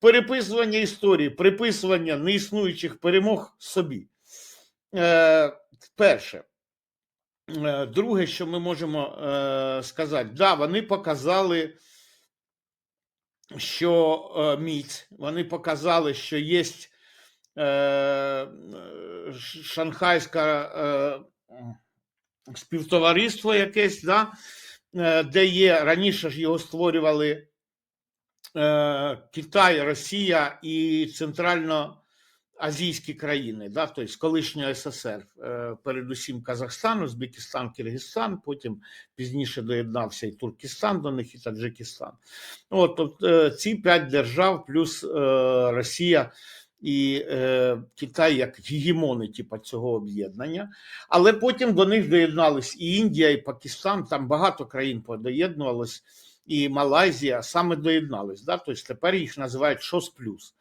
переписування історії, приписування неіснуючих перемог собі. Е, перше. Е, Друге, що ми можемо е, сказати, да, вони показали, що міць, вони показали, що є е, шанхайська співтовариство якесь, да, де є раніше ж його створювали Китай, Росія і центральноазійські країни, да, тобто колишнього СССР, е, передусім Казахстан, Узбекистан, Киргизстан, потім пізніше доєднався і Туркестан до них, і Таджикистан. От, от ці п'ять держав плюс е, Росія і е, Китай як гегемони типу, цього об'єднання. Але потім до них доєднались і Індія, і Пакистан, там багато країн подоєднувалось, і Малайзія саме доєднались. Да? Тобто тепер їх називають ШОС плюс.